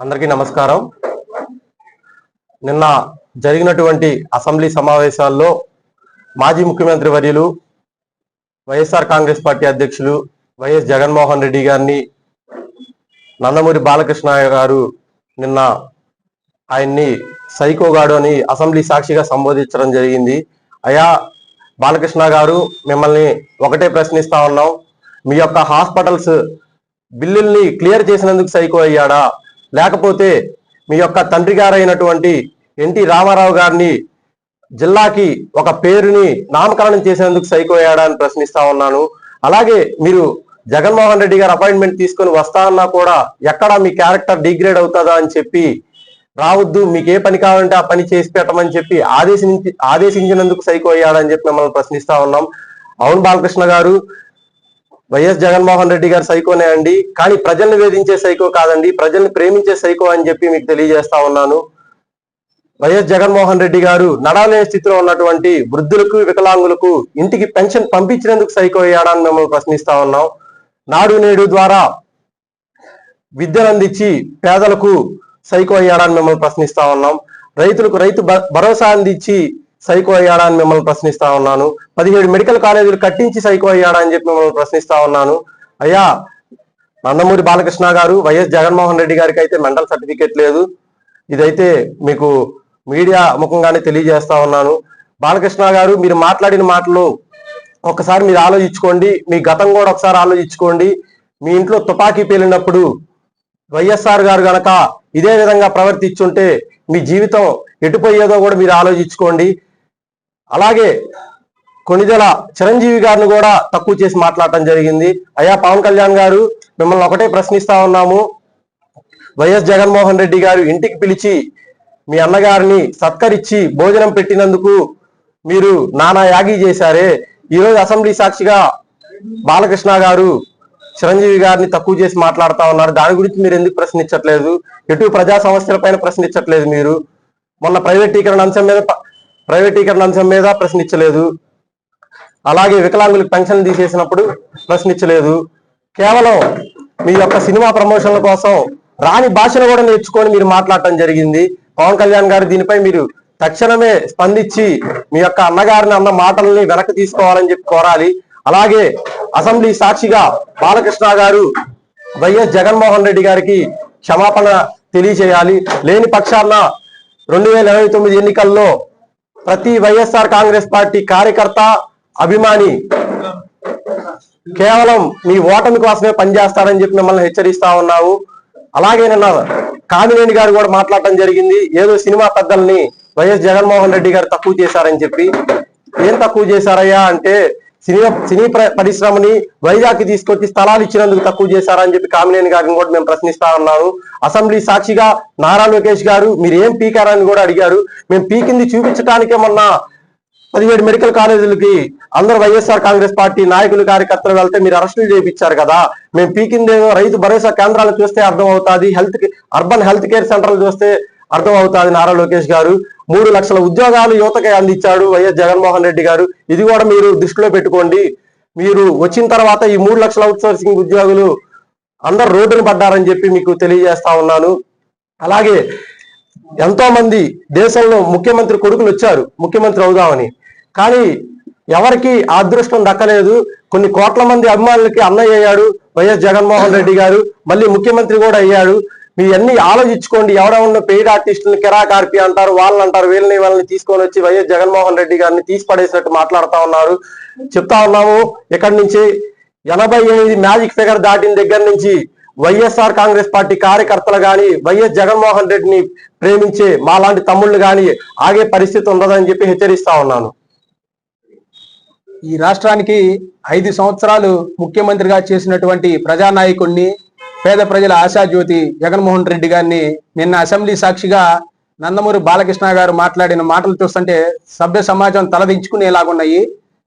అందరికీ నమస్కారం. నిన్న జరిగినటువంటి అసెంబ్లీ సమావేశాల్లో మాజీ ముఖ్యమంత్రి వర్యులు వైఎస్ఆర్ కాంగ్రెస్ పార్టీ అధ్యక్షులు వైఎస్ జగన్మోహన్ రెడ్డి గారిని నందమూరి బాలకృష్ణ గారు నిన్న ఆయన్ని సైకోగాడు అని అసెంబ్లీ సాక్షిగా సంబోధించడం జరిగింది. అయా బాలకృష్ణ గారు మిమ్మల్ని ఒకటే ప్రశ్నిస్తా ఉన్నాం. మీ యొక్క హాస్పిటల్స్ బిల్లుల్ని క్లియర్ చేసినందుకు సైకో అయ్యాడా? లేకపోతే మీ యొక్క తండ్రి గారైనటువంటి ఎన్టీ రామారావు గారిని జిల్లాకి ఒక పేరుని నామకరణం చేసేందుకు సైకోయాడా అని ప్రశ్నిస్తా ఉన్నాను. అలాగే మీరు జగన్మోహన్ రెడ్డి గారు అపాయింట్మెంట్ తీసుకొని వస్తా అన్నా కూడా ఎక్కడ మీ క్యారెక్టర్ డిగ్రేడ్ అవుతుందా అని చెప్పి రావద్దు మీకు ఏ పని కావాలంటే ఆ పని చేసి పెట్టమని చెప్పి ఆదేశించి ఆదేశించినందుకు సైకో అయ్యాడని చెప్పి మిమ్మల్ని ప్రశ్నిస్తా ఉన్నాం. అవును బాలకృష్ణ గారు వైఎస్ జగన్మోహన్ రెడ్డి గారు సైకోనే అండి. కానీ ప్రజల్ని వేధించే సైకో కాదండి. ప్రజల్ని ప్రేమించే సైకో అని చెప్పి మీకు తెలియజేస్తా ఉన్నాను. వైఎస్ జగన్మోహన్ రెడ్డి గారు నడవలేని స్థితిలో ఉన్నటువంటి వృద్ధులకు వికలాంగులకు ఇంటికి పెన్షన్ పంపించినందుకు సైకో అయ్యాడని మిమ్మల్ని ప్రశ్నిస్తా ఉన్నాం. నాడు నేడు ద్వారా విద్యను అందించి పేదలకు సైకో అయ్యాడని మిమ్మల్ని ప్రశ్నిస్తా ఉన్నాం. రైతులకు రైతు భ- భరోసా అందించి సైకో అయ్యాడా అని మిమ్మల్ని ప్రశ్నిస్తా ఉన్నాను. పదిహేడు మెడికల్ కాలేజీలు కట్టించి సైకో అయ్యాడా అని చెప్పి మిమ్మల్ని ప్రశ్నిస్తా ఉన్నాను. అయ్యా నందమూరి బాలకృష్ణ గారు వైఎస్ జగన్మోహన్ రెడ్డి గారికి అయితే మెంటల్ సర్టిఫికేట్ లేదు. ఇదైతే మీకు మీడియా ముఖంగానే తెలియజేస్తా ఉన్నాను. బాలకృష్ణ గారు మీరు మాట్లాడిన మాటలు ఒకసారి మీరు ఆలోచించుకోండి. మీ గతం కూడా ఒకసారి ఆలోచించుకోండి. మీ ఇంట్లో తుపాకీ పేలినప్పుడు వైఎస్ఆర్ గారు గనక ఇదే విధంగా ప్రవర్తించుంటే మీ జీవితం ఎటుపోయేదో కూడా మీరు ఆలోచించుకోండి. అలాగే కొనిదెల చిరంజీవి గారిని కూడా తక్కువ చేసి మాట్లాడటం జరిగింది. అయ్యా పవన్ కళ్యాణ్ గారు మిమ్మల్ని ఒకటే ప్రశ్నిస్తా ఉన్నాము. వైఎస్ జగన్మోహన్ రెడ్డి గారు ఇంటికి పిలిచి మీ అన్నగారిని సత్కరించి భోజనం పెట్టినందుకు మీరు నానా యాగి చేశారే. ఈరోజు అసెంబ్లీ సాక్షిగా బాలకృష్ణ గారు చిరంజీవి గారిని తక్కువ చేసి మాట్లాడుతా ఉన్నారు. దాని గురించి మీరు ఎందుకు ప్రశ్నించట్లేదు? ఎటు ప్రజా సమస్యల పైన ప్రశ్నించట్లేదు మీరు? మొన్న ప్రైవేటీకరణ అంశం మీద ప్రైవేటీకరణ అంశం మీద ప్రశ్నించలేదు. అలాగే వికలాంగులకు పెన్షన్ తీసేసినప్పుడు ప్రశ్నించలేదు. కేవలం మీ యొక్క సినిమా ప్రమోషన్ల కోసం రాని భాషను కూడా నేర్చుకొని మీరు మాట్లాడటం జరిగింది. పవన్ కళ్యాణ్ గారు దీనిపై మీరు తక్షణమే స్పందించి మీ యొక్క అన్నగారిని అన్న మాటల్ని వెనక్కి తీసుకోవాలని చెప్పి కోరాలి. అలాగే అసెంబ్లీ సాక్షిగా బాలకృష్ణ గారు వైఎస్ జగన్మోహన్ రెడ్డి గారికి క్షమాపణ తెలియజేయాలి. లేని పక్షాన రెండు వేల ఇరవై తొమ్మిది ఎన్నికల్లో ప్రతి వైఎస్ఆర్ కాంగ్రెస్ పార్టీ కార్యకర్త అభిమాని కేవలం మీ ఓటమి కోసమే పనిచేస్తాడని చెప్పి మిమ్మల్ని హెచ్చరిస్తా ఉన్నావు. అలాగే నిన్న కామినేని గారు కూడా మాట్లాడటం జరిగింది. ఏదో సినిమా పెద్దల్ని వైఎస్ జగన్మోహన్ రెడ్డి గారు తక్కువ చేశారని చెప్పి. ఏం తక్కువ చేశారయ్యా అంటే సినీ సినీ ప్ర- పరిశ్రమని వైజాగ్ తీసుకొచ్చి స్థలాలు ఇచ్చినందుకు తక్కువ చేశారని చెప్పి కామినేని గారిని కూడా మేము ప్రశ్నిస్తా ఉన్నాను అసెంబ్లీ సాక్షిగా నారా లోకేష్ గారు మీరు ఏం పీకారని కూడా అడిగారు. మేము పీకింది చూపించడానికే మొన్న పదిహేడు మెడికల్ కాలేజీలకి అందరు వైఎస్ఆర్ కాంగ్రెస్ పార్టీ నాయకులు కార్యకర్తలు వెళ్తే మీరు అరెస్టులు చేయించారు కదా. మేము పీకిందేమో రైతు భరోసా కేంద్రాలు చూస్తే అర్థం అవుతుంది హెల్త్ అర్బన్ హెల్త్ కేర్ సెంటర్లు చూస్తే అర్థం నారా లోకేష్ గారు. మూడు లక్షల ఉద్యోగాలు యువతకి అందించాడు వైఎస్ జగన్మోహన్ రెడ్డి గారు. ఇది కూడా మీరు దృష్టిలో పెట్టుకోండి. మీరు వచ్చిన తర్వాత ఈ మూడు లక్షల అవుట్సోర్సింగ్ ఉద్యోగులు అందరు రోడ్డును పడ్డారని చెప్పి మీకు తెలియజేస్తా ఉన్నాను. అలాగే ఎంతో మంది దేశంలో ముఖ్యమంత్రి కొడుకులు వచ్చారు. ముఖ్యమంత్రి అవుదామని. కానీ ఎవరికి అదృష్టం దక్కలేదు. కొన్ని కోట్ల మంది అభిమానులకి అన్నయ్య అయ్యాడు వైఎస్ జగన్మోహన్ రెడ్డి గారు. మళ్ళీ ముఖ్యమంత్రి కూడా అయ్యాడు. మీ అన్ని ఆలోచించుకోండి. ఎవడెవన్న పెయిడ్ ఆర్టిస్టులను కిరాకార్పి అంటారు వాళ్ళని అంటారు వీళ్ళని వాళ్ళని తీసుకొని వచ్చి వైఎస్ జగన్మోహన్ రెడ్డి గారిని తీసి పడేసినట్టు మాట్లాడుతా ఉన్నారు. చెప్తా ఉన్నాము ఇక్కడి నుంచి ఎనభై ఎనిమిది మ్యాజిక్ ఫిగర్ దాటిన దగ్గర నుంచి వైఎస్ఆర్ కాంగ్రెస్ పార్టీ కార్యకర్తలు గాని వైఎస్ జగన్మోహన్ రెడ్డిని ప్రేమించే మాలాంటి తమ్ముళ్ళు గాని ఆగే పరిస్థితి ఉండదని చెప్పి హెచ్చరిస్తా ఉన్నాను. ఈ రాష్ట్రానికి ఐదు సంవత్సరాలు ముఖ్యమంత్రిగా చేసినటువంటి ప్రజానాయకుడిని పేద ప్రజల ఆశాజ్యోతి జగన్మోహన్ రెడ్డి గారిని నిన్న అసెంబ్లీ సాక్షిగా నందమూరి బాలకృష్ణ గారు మాట్లాడిన మాటలు చూస్తుంటే సభ్య సమాజం తలదించుకునేలాగున్నాయి.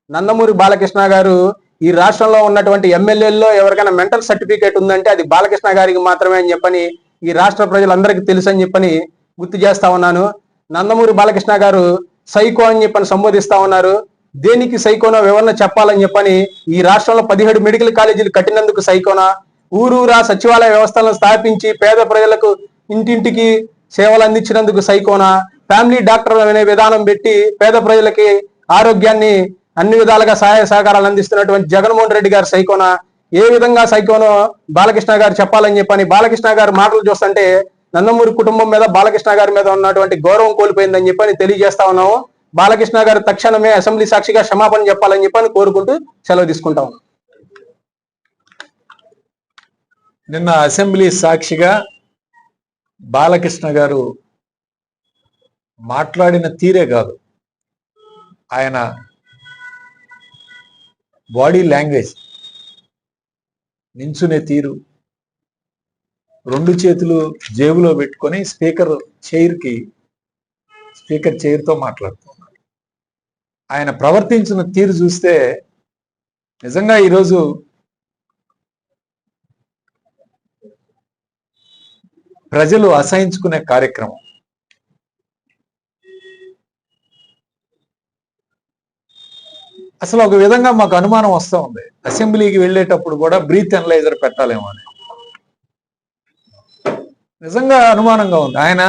నందమూరి బాలకృష్ణ గారు ఈ రాష్ట్రంలో ఉన్నటువంటి ఎమ్మెల్యేల్లో ఎవరికైనా మెంటల్ సర్టిఫికేట్ ఉందంటే అది బాలకృష్ణ గారికి మాత్రమే అని చెప్పని ఈ రాష్ట్ర ప్రజలందరికీ తెలుసు అని చెప్పని గుర్తు చేస్తా ఉన్నాను. నందమూరి బాలకృష్ణ గారు సైకో అని చెప్పని సంబోధిస్తా ఉన్నారు. దేనికి సైకోనో వివరణ చెప్పాలని చెప్పని ఈ రాష్ట్రంలో పదిహేడు మెడికల్ కాలేజీలు కట్టినందుకు సైకోనా? ఊరూరా సచివాలయ వ్యవస్థలను స్థాపించి పేద ప్రజలకు ఇంటింటికి సేవలు అందించినందుకు సైకోన. ఫ్యామిలీ డాక్టర్ అనే విధానం పెట్టి పేద ప్రజలకి ఆరోగ్యాన్ని అన్ని విధాలుగా సహాయ సహకారాలు అందిస్తున్నటువంటి జగన్మోహన్ రెడ్డి గారు సైకోన. ఏ విధంగా సైకోనో బాలకృష్ణ గారు చెప్పాలని చెప్పని బాలకృష్ణ గారు మాటలు చూస్తుంటే నందమూరి కుటుంబం మీద బాలకృష్ణ గారి మీద ఉన్నటువంటి గౌరవం కోల్పోయిందని చెప్పని తెలియజేస్తా ఉన్నాము. బాలకృష్ణ గారు తక్షణమే అసెంబ్లీ సాక్షిగా క్షమాపణ చెప్పాలని చెప్పని కోరుకుంటూ సెలవు తీసుకుంటా ఉన్నాం నిన్న అసెంబ్లీ సాక్షిగా బాలకృష్ణ గారు మాట్లాడిన తీరే కాదు. ఆయన బాడీ లాంగ్వేజ్ నించునే తీరు రెండు చేతులు జేబులో పెట్టుకొని స్పీకర్ చైర్కి స్పీకర్ చైర్తో మాట్లాడుతున్నారు. ఆయన ప్రవర్తించిన తీరు చూస్తే నిజంగా ఈరోజు ప్రజలు అసహించుకునే కార్యక్రమం. అసలు ఒక విధంగా మాకు అనుమానం వస్తూ ఉంది. అసెంబ్లీకి వెళ్ళేటప్పుడు కూడా బ్రీత్ అనలైజర్ పెట్టాలేమో అని. నిజంగా అనుమానంగా ఉంది. ఆయన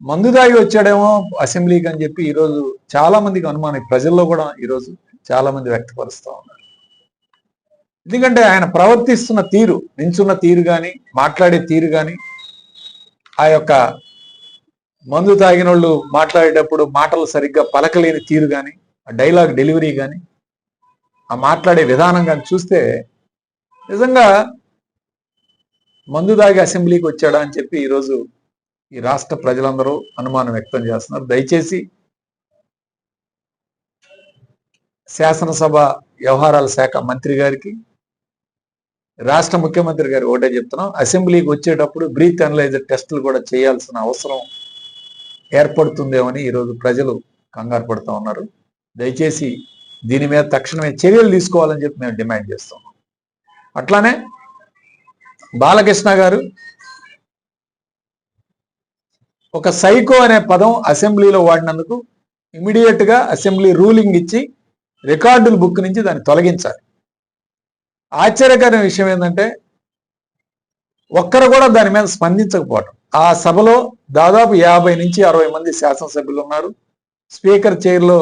మందు దాగి వచ్చాడేమో అసెంబ్లీకి అని చెప్పి ఈరోజు చాలా మందికి అనుమానం. ప్రజల్లో కూడా ఈరోజు చాలా మంది వ్యక్తపరుస్తూ ఉన్నారు. ఎందుకంటే ఆయన ప్రవర్తిస్తున్న తీరు నించున్న తీరు కానీ మాట్లాడే తీరు కానీ ఆ యొక్క మందు తాగిన వాళ్ళు మాట్లాడేటప్పుడు మాటలు సరిగ్గా పలకలేని తీరు కానీ ఆ డైలాగ్ డెలివరీ కానీ ఆ మాట్లాడే విధానం కానీ చూస్తే నిజంగా మందు తాగి అసెంబ్లీకి వచ్చాడా అని చెప్పి ఈరోజు ఈ రాష్ట్ర ప్రజలందరూ అనుమానం వ్యక్తం చేస్తున్నారు. దయచేసి శాసనసభ వ్యవహారాల శాఖ మంత్రి గారికి రాష్ట్ర ముఖ్యమంత్రి గారు ఒకటే చెప్తున్నాం. అసెంబ్లీకి వచ్చేటప్పుడు బ్రీత్ అనలైజర్ టెస్టులు కూడా చేయాల్సిన అవసరం ఏర్పడుతుందేమని ఈరోజు ప్రజలు కంగారు పడుతూ ఉన్నారు. దయచేసి దీని మీద తక్షణమే చర్యలు తీసుకోవాలని చెప్పి మేము డిమాండ్ చేస్తున్నాం. అట్లానే బాలకృష్ణ గారు ఒక సైకో అనే పదం అసెంబ్లీలో వాడినందుకు ఇమీడియట్గా అసెంబ్లీ రూలింగ్ ఇచ్చి రికార్డుల బుక్ నుంచి దాన్ని తొలగించాలి. ఆశ్చర్యకరమైన విషయం ఏంటంటే ఒక్కరు కూడా దాని మీద స్పందించకపోవటం. ఆ సభలో దాదాపు యాభై నుంచి అరవై మంది శాసనసభ్యులు ఉన్నారు. స్పీకర్ చైర్లో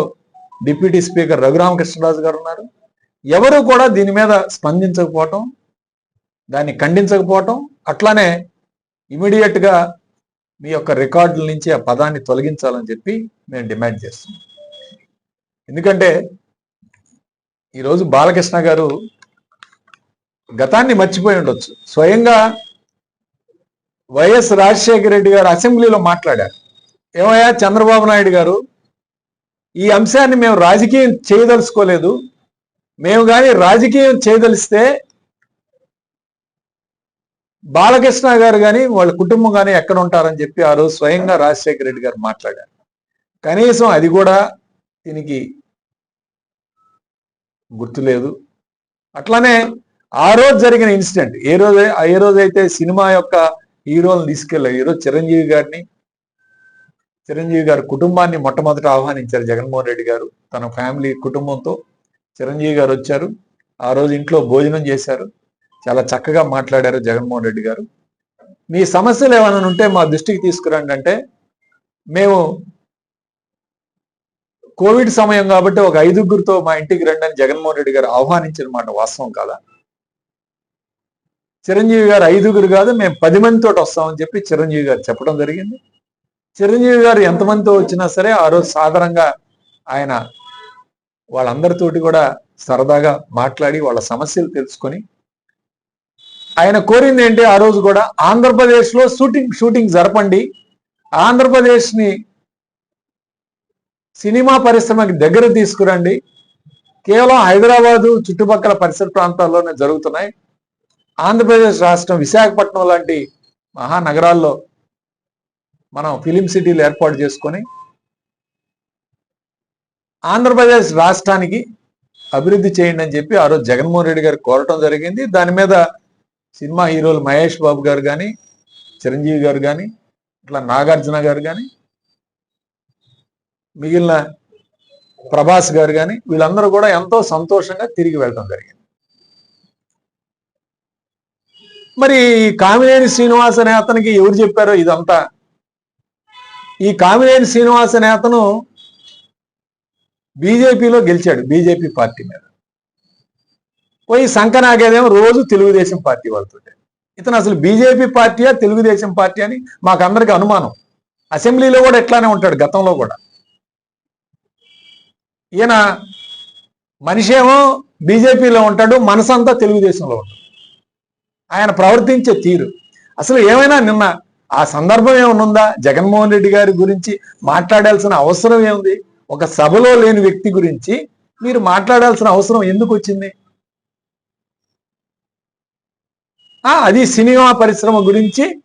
డిప్యూటీ స్పీకర్ రఘురామకృష్ణరాజు గారు ఉన్నారు. ఎవరు కూడా దీని మీద స్పందించకపోవటం దాన్ని ఖండించకపోవటం అట్లానే ఇమీడియట్గా మీ యొక్క రికార్డుల నుంచి ఆ పదాన్ని తొలగించాలని చెప్పి మేము డిమాండ్ చేస్తున్నాం ఎందుకంటే ఈరోజు బాలకృష్ణ గారు గతాన్ని మర్చిపోయి ఉండొచ్చు. స్వయంగా వైఎస్ రాజశేఖర రెడ్డి గారు అసెంబ్లీలో మాట్లాడారు. ఏమయ్యా చంద్రబాబు నాయుడు గారు ఈ అంశాన్ని మేము రాజకీయం చేయదలుచుకోలేదు. మేము కానీ రాజకీయం చేయదలిస్తే బాలకృష్ణ గారు కానీ వాళ్ళ కుటుంబం కానీ ఎక్కడ ఉంటారని చెప్పి ఆ రోజు స్వయంగా రాజశేఖర రెడ్డి గారు మాట్లాడారు. కనీసం అది కూడా దీనికి గుర్తులేదు. అట్లానే ఆ రోజు జరిగిన ఇన్సిడెంట్. ఏ రోజు ఏ రోజైతే సినిమా యొక్క హీరోలను తీసుకెళ్ళారు ఈరోజు చిరంజీవి గారిని చిరంజీవి గారి కుటుంబాన్ని మొట్టమొదట ఆహ్వానించారు జగన్మోహన్ రెడ్డి గారు. తన ఫ్యామిలీ కుటుంబంతో చిరంజీవి గారు వచ్చారు. ఆ రోజు ఇంట్లో భోజనం చేశారు. చాలా చక్కగా మాట్లాడారు జగన్మోహన్ రెడ్డి గారు. మీ సమస్యలు ఏమైనా ఉంటే మా దృష్టికి తీసుకురండి అంటే మేము కోవిడ్ సమయం కాబట్టి ఒక ఐదుగురితో మా ఇంటికి రండి అని జగన్మోహన్ రెడ్డి గారు ఆహ్వానించిన మాట వాస్తవం కాదా? చిరంజీవి గారు ఐదుగురు కాదు మేము పది మందితో వస్తామని చెప్పి చిరంజీవి గారు చెప్పడం జరిగింది. చిరంజీవి గారు ఎంతమందితో వచ్చినా సరే ఆ రోజు సాధారణంగా ఆయన వాళ్ళందరితోటి కూడా సరదాగా మాట్లాడి వాళ్ళ సమస్యలు తెలుసుకొని ఆయన కోరింది ఏంటి? ఆ రోజు కూడా ఆంధ్రప్రదేశ్లో షూటింగ్ షూటింగ్ జరపండి. ఆంధ్రప్రదేశ్ని సినిమా పరిశ్రమకి దగ్గర తీసుకురండి. కేవలం హైదరాబాదు చుట్టుపక్కల పరిసర ప్రాంతాల్లోనే జరుగుతున్నాయి. ఆంధ్రప్రదేశ్ రాష్ట్రం విశాఖపట్నం లాంటి మహానగరాల్లో మనం ఫిలిం సిటీలు ఏర్పాటు చేసుకొని ఆంధ్రప్రదేశ్ రాష్ట్రానికి అభివృద్ధి చేయండి అని చెప్పి ఆ రోజు జగన్మోహన్ రెడ్డి గారు కోరటం జరిగింది. దాని మీద సినిమా హీరోలు మహేష్ బాబు గారు కానీ చిరంజీవి గారు కానీ ఇట్లా నాగార్జున గారు కానీ మిగిలిన ప్రభాస్ గారు కానీ వీళ్ళందరూ కూడా ఎంతో సంతోషంగా తిరిగి వెళ్ళడం జరిగింది. మరి ఈ కామినేని శ్రీనివాస్ అనే అతనికి ఎవరు చెప్పారో ఇదంతా? ఈ కామినేని శ్రీనివాస్ అనే అతను బీజేపీలో గెలిచాడు బీజేపీ పార్టీ మీద. పోయి శంకనాగేదేమో రోజు తెలుగుదేశం పార్టీ వాళ్ళతో ఇతను అసలు బీజేపీ పార్టీయా తెలుగుదేశం పార్టీ అని మాకందరికి అనుమానం. అసెంబ్లీలో కూడా ఎట్లానే ఉంటాడు గతంలో కూడా. ఈయన మనిషేమో బీజేపీలో ఉంటాడు మనసంతా తెలుగుదేశంలో ఉంటాడు. ఆయన ప్రవర్తించే తీరు. అసలు ఏమైనా నిన్న ఆ సందర్భం ఏమనుందా? ఉందా జగన్మోహన్ రెడ్డి గారి గురించి మాట్లాడాల్సిన అవసరం ఏముంది? ఒక సభలో లేని వ్యక్తి గురించి మీరు మాట్లాడాల్సిన అవసరం ఎందుకు వచ్చింది? ఆ, అది సినిమా పరిశ్రమ గురించి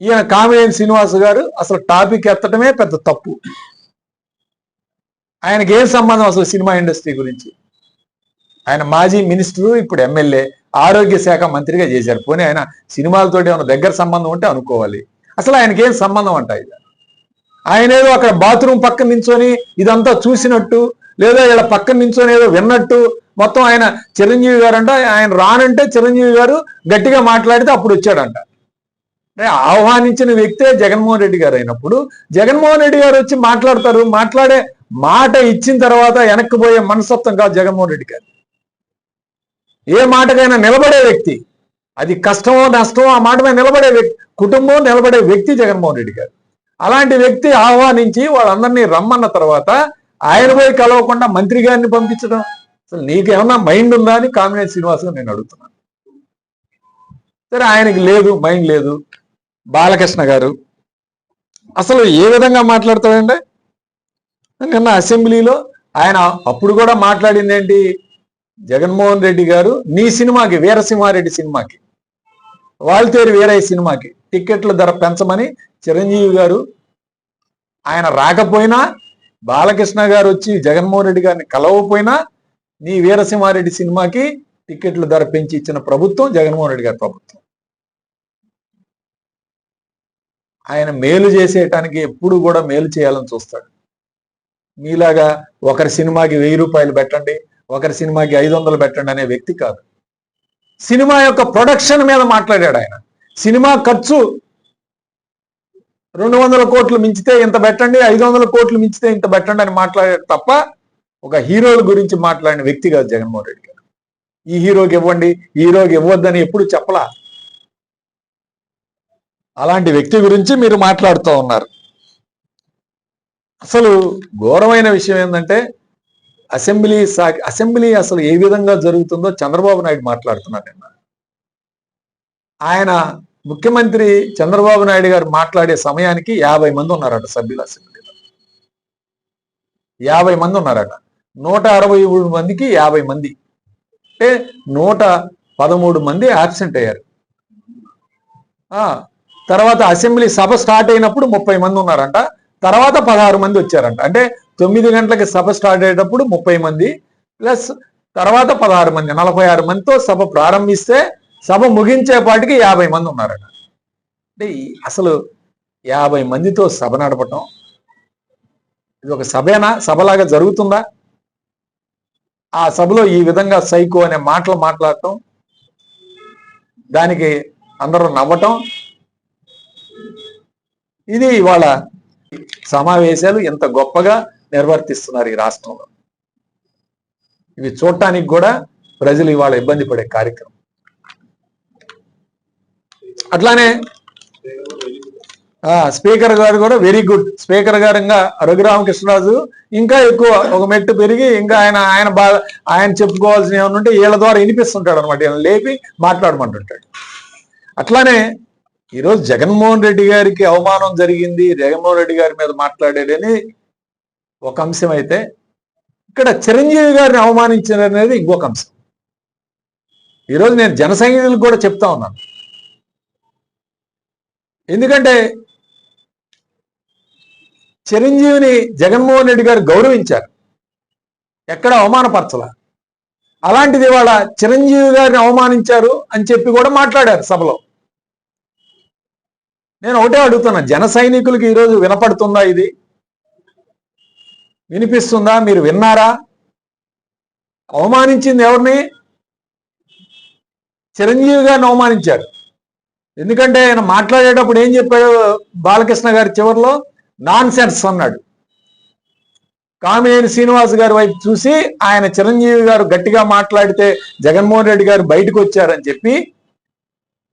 ఈయన కామినేని శ్రీనివాస్ గారు అసలు టాపిక్ ఎత్తటమే పెద్ద తప్పు. ఆయనకి ఏం సంబంధం అసలు సినిమా ఇండస్ట్రీ గురించి? ఆయన మాజీ మినిస్టరు ఇప్పుడు ఎమ్మెల్యే. ఆరోగ్య శాఖ మంత్రిగా చేశారు. పోనీ ఆయన సినిమాలతో ఏమైనా దగ్గర సంబంధం ఉంటే అనుకోవాలి. అసలు ఆయనకి ఏం సంబంధం అంట ఇది? ఆయన ఏదో అక్కడ బాత్రూమ్ పక్కన నించొని ఇదంతా చూసినట్టు లేదా ఇలా పక్కన నించొని ఏదో విన్నట్టు మొత్తం ఆయన చిరంజీవి గారు అంట ఆయన రానంటే చిరంజీవి గారు గట్టిగా మాట్లాడితే అప్పుడు వచ్చాడంట. ఆహ్వానించిన వ్యక్తే జగన్మోహన్ రెడ్డి గారు అయినప్పుడు జగన్మోహన్ రెడ్డి గారు వచ్చి మాట్లాడతారు మాట్లాడే మాట ఇచ్చిన తర్వాత వెనక్కి పోయే మనస్తత్వం కాదు జగన్మోహన్ రెడ్డి గారు. ఏ మాటకైనా నిలబడే వ్యక్తి అది కష్టమో నష్టమో ఆ మాట మీద నిలబడే వ్యక్తి కుటుంబం నిలబడే వ్యక్తి జగన్మోహన్ రెడ్డి గారు. అలాంటి వ్యక్తి ఆహ్వానించి వాళ్ళందరినీ రమ్మన్న తర్వాత ఆయన పోయి కలవకుండా మంత్రి గారిని పంపించడం. అసలు నీకేమన్నా మైండ్ ఉందా అని కామినేని శ్రీనివాస్ నేను అడుగుతున్నాను. సరే ఆయనకి లేదు మైండ్ లేదు. బాలకృష్ణ గారు అసలు ఏ విధంగా మాట్లాడతాడండి నిన్న అసెంబ్లీలో ఆయన అప్పుడు కూడా మాట్లాడింది ఏంటి జగన్మోహన్ రెడ్డి గారు నీ సినిమాకి వీరసింహారెడ్డి సినిమాకి వాల్తేరు వీరయ్య సినిమాకి టిక్కెట్ల ధర పెంచమని చిరంజీవి గారు ఆయన రాకపోయినా బాలకృష్ణ గారు వచ్చి జగన్మోహన్ రెడ్డి గారిని కలవకపోయినా నీ వీరసింహారెడ్డి సినిమాకి టిక్కెట్ల ధర పెంచి ఇచ్చిన ప్రభుత్వం జగన్మోహన్ రెడ్డి గారి ప్రభుత్వం. ఆయన మేలు చేసేయటానికి ఎప్పుడు కూడా మేలు చేయాలని చూస్తాడు. మీలాగా ఒకరి సినిమాకి వెయ్యి రూపాయలు పెట్టండి ఒకరి సినిమాకి ఐదు వందలు పెట్టండి అనే వ్యక్తి కాదు. సినిమా యొక్క ప్రొడక్షన్ మీద మాట్లాడాడు ఆయన. సినిమా ఖర్చు రెండు వందల కోట్లు మించితే ఇంత పెట్టండి ఐదు వందల కోట్లు మించితే ఇంత పెట్టండి అని మాట్లాడాడు తప్ప ఒక హీరోల గురించి మాట్లాడిన వ్యక్తి కాదు జగన్మోహన్ రెడ్డి గారు. ఈ హీరోకి ఇవ్వండి ఈ హీరోకి ఇవ్వద్దని ఎప్పుడు చెప్పలా? అలాంటి వ్యక్తి గురించి మీరు మాట్లాడుతూ ఉన్నారు. అసలు ఘోరమైన విషయం ఏంటంటే అసెంబ్లీ సా- అసెంబ్లీ అసలు ఏ విధంగా జరుగుతుందో చంద్రబాబు నాయుడు మాట్లాడుతున్నారు నిన్న. ఆయన ముఖ్యమంత్రి చంద్రబాబు నాయుడు గారు మాట్లాడే సమయానికి యాభై మంది ఉన్నారట సభ్యుల అసెంబ్లీలో. యాభై మంది ఉన్నారట. నూట అరవై మూడు మందికి యాభై మంది. అంటే నూట పదమూడు మంది యాబ్సెంట్ అయ్యారు. ఆ తర్వాత అసెంబ్లీ సభ స్టార్ట్ అయినప్పుడు ముప్పై మంది ఉన్నారంట. తర్వాత పదహారు మంది వచ్చారంట. అంటే తొమ్మిది గంటలకి సభ స్టార్ట్ అయ్యేటప్పుడు ముప్పై మంది ప్లస్ తర్వాత పదహారు మంది నలభై ఆరు మందితో సభ ప్రారంభిస్తే సభ ముగించేపాటికి యాభై మంది ఉన్నారట. అంటే అసలు యాభై మందితో సభ నడపటం ఇది ఒక సభేనా? సభలాగా జరుగుతుందా? ఆ సభలో ఈ విధంగా సైకో అనే మాటలు మాట్లాడటం దానికి అందరూ నవ్వటం ఇది ఇవాళ సమావేశాలు ఎంత గొప్పగా నిర్వర్తిస్తున్నారు ఈ రాష్ట్రంలో. ఇవి చూడటానికి కూడా ప్రజలు ఇవాళ ఇబ్బంది పడే కార్యక్రమం. అట్లానే స్పీకర్ గారు కూడా వెరీ గుడ్. స్పీకర్ గారు ఇంకా రఘురామకృష్ణరాజు ఇంకా ఎక్కువ. ఒక మెట్టు పెరిగి ఇంకా ఆయన ఆయన బాగా ఆయన చెప్పుకోవాల్సిన ఏమైనా ఉంటే వీళ్ళ ద్వారా వినిపిస్తుంటాడు అనమాట. వీళ్ళని లేపి మాట్లాడమంటుంటాడు. అట్లానే ఈరోజు జగన్మోహన్ రెడ్డి గారికి అవమానం జరిగింది. జగన్మోహన్ రెడ్డి గారి మీద మాట్లాడాడని ఒక అంశం అయితే ఇక్కడ చిరంజీవి గారిని అవమానించారు అనేది ఇంకొక అంశం. ఈరోజు నేను జన సైనికులకు కూడా చెప్తా ఉన్నాను. ఎందుకంటే చిరంజీవిని జగన్మోహన్ రెడ్డి గారు గౌరవించారు. ఎక్కడ అవమానపరచల. అలాంటిది ఇవాళ చిరంజీవి గారిని అవమానించారు అని చెప్పి కూడా మాట్లాడారు సభలో. నేను ఒకటే అడుగుతున్నా జన సైనికులకి ఈరోజు వినపడుతుందా ఇది? వినిపిస్తుందా? మీరు విన్నారా? అవమానించింది ఎవరిని? చిరంజీవి గారిని అవమానించారు. ఎందుకంటే ఆయన మాట్లాడేటప్పుడు ఏం చెప్పాడు బాలకృష్ణ గారి చివరిలో? నాన్ సెన్స్ అన్నాడు. కామినేని శ్రీనివాస్ గారి వైపు చూసి ఆయన చిరంజీవి గారు గట్టిగా మాట్లాడితే జగన్మోహన్ రెడ్డి గారు బయటకు వచ్చారని చెప్పి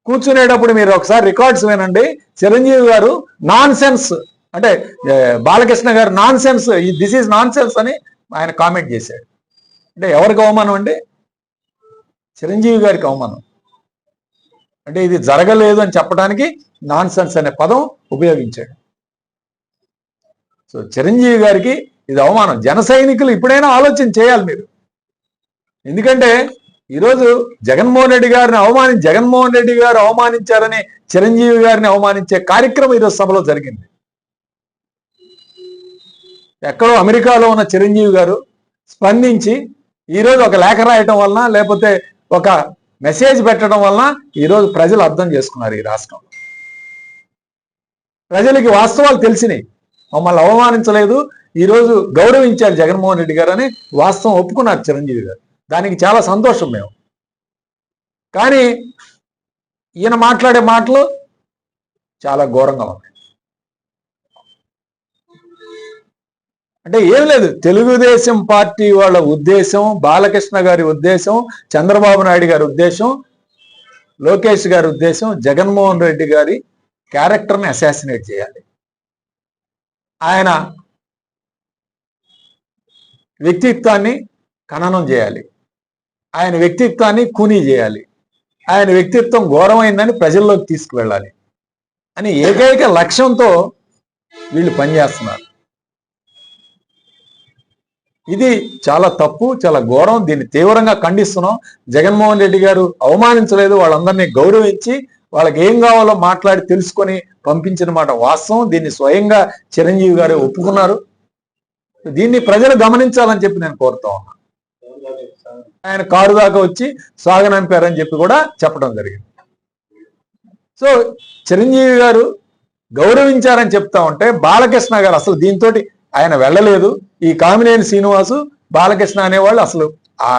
కూర్చునేటప్పుడు మీరు ఒకసారి రికార్డ్స్ వినండి. చిరంజీవి గారు నాన్ సెన్స్ అంటే Balakrishna garu nonsense this is nonsense అని ఆయన కామెంట్ చేశాడు. అంటే ఎవరికి అవమానం అండి? చిరంజీవి గారికి అవమానం. అంటే ఇది జరగలేదు అని చెప్పడానికి నాన్ సెన్స్ అనే పదం ఉపయోగించాడు. సో చిరంజీవి గారికి ఇది అవమానం. జన సైనికులు ఇప్పుడైనా ఆలోచన చేయాలి మీరు. ఎందుకంటే ఈరోజు జగన్మోహన్ రెడ్డి గారిని అవమాని జగన్మోహన్ రెడ్డి గారు అవమానించారని చిరంజీవి గారిని అవమానించే కార్యక్రమం ఈరోజు సభలో జరిగింది. ఎక్కడో అమెరికాలో ఉన్న చిరంజీవి గారు స్పందించి ఈరోజు ఒక లేఖ రాయటం వలన లేకపోతే ఒక మెసేజ్ పెట్టడం వలన ఈరోజు ప్రజలు అర్థం చేసుకున్నారు ఈ రాష్ట్రంలో ప్రజలకి వాస్తవాలు తెలిసినాయి. మమ్మల్ని అవమానించలేదు. ఈరోజు గౌరవించారు జగన్మోహన్ రెడ్డి గారు అని వాస్తవం ఒప్పుకున్నారు చిరంజీవి గారు. దానికి చాలా సంతోషం మేము. కానీ ఈయన మాట్లాడే మాటలు చాలా ఘోరంగా ఉన్నాయి. అంటే ఏం లేదు. తెలుగుదేశం పార్టీ వాళ్ళ ఉద్దేశం బాలకృష్ణ గారి ఉద్దేశం చంద్రబాబు నాయుడు గారి ఉద్దేశం లోకేష్ గారి ఉద్దేశం జగన్మోహన్ రెడ్డి గారి క్యారెక్టర్ని అసాసినేట్ చేయాలి. ఆయన వ్యక్తిత్వాన్ని ఖననం చేయాలి. ఆయన వ్యక్తిత్వాన్ని కూనీ చేయాలి. ఆయన వ్యక్తిత్వం ఘోరమైందని ప్రజల్లోకి తీసుకువెళ్ళాలి అని ఏకైక లక్ష్యంతో వీళ్ళు పనిచేస్తున్నారు. ఇది చాలా తప్పు చాలా ఘోరం. దీన్ని తీవ్రంగా ఖండిస్తున్నాం. జగన్మోహన్ రెడ్డి గారు అవమానించలేదు. వాళ్ళందరినీ గౌరవించి వాళ్ళకి ఏం కావాలో మాట్లాడి తెలుసుకొని పంపించిన మాట వాస్తవం. దీన్ని స్వయంగా చిరంజీవి గారు ఒప్పుకున్నారు. దీన్ని ప్రజలు గమనించాలని చెప్పి నేను కోరుతా ఉన్నా. ఆయన కారు దాకా వచ్చి సాగనంపారని చెప్పి కూడా చెప్పడం జరిగింది. సో చిరంజీవి గారు గౌరవించారని చెప్తా ఉంటే బాలకృష్ణ గారు అసలు దీంతో ఆయన వెళ్ళలేదు. ఈ కామినేని శ్రీనివాసు బాలకృష్ణ అనేవాళ్ళు అసలు ఆ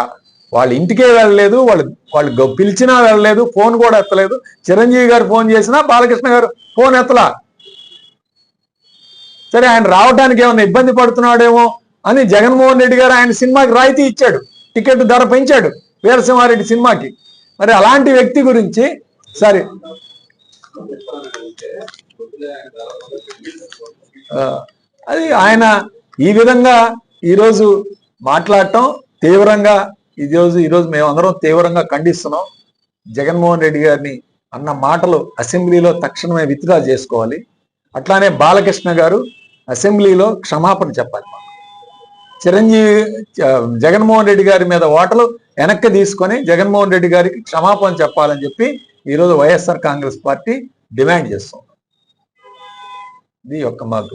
వాళ్ళ ఇంటికే వెళ్ళలేదు. వాళ్ళు వాళ్ళు పిలిచినా వెళ్ళలేదు. ఫోన్ కూడా ఎత్తలేదు. చిరంజీవి గారు ఫోన్ చేసినా బాలకృష్ణ గారు ఫోన్ ఎత్తలా. సరే ఆయన రావడానికి ఏమైనా ఇబ్బంది పడుతున్నాడేమో అని జగన్మోహన్ రెడ్డి గారు ఆయన సినిమాకి రాయితీ ఇచ్చాడు. టికెట్ ధర పెంచాడు వీరసింహారెడ్డి సినిమాకి. మరి అలాంటి వ్యక్తి గురించి సరే. అది ఆయన ఈ విధంగా ఈరోజు మాట్లాడటం తీవ్రంగా ఈరోజు రోజు ఈరోజు మేమందరం తీవ్రంగా ఖండిస్తున్నాం. జగన్మోహన్ రెడ్డి గారిని అన్న మాటలు అసెంబ్లీలో తక్షణమే విత్డ్రా చేసుకోవాలి. అట్లానే బాలకృష్ణ గారు అసెంబ్లీలో క్షమాపణ చెప్పాలి చిరంజీవి జగన్మోహన్ రెడ్డి గారి మీద ఓటలు వెనక్కి తీసుకొని జగన్మోహన్ రెడ్డి గారికి క్షమాపణ చెప్పాలని చెప్పి ఈరోజు వైఎస్ఆర్ కాంగ్రెస్ పార్టీ డిమాండ్ చేస్తుంది. ఇది యొక్క మాకు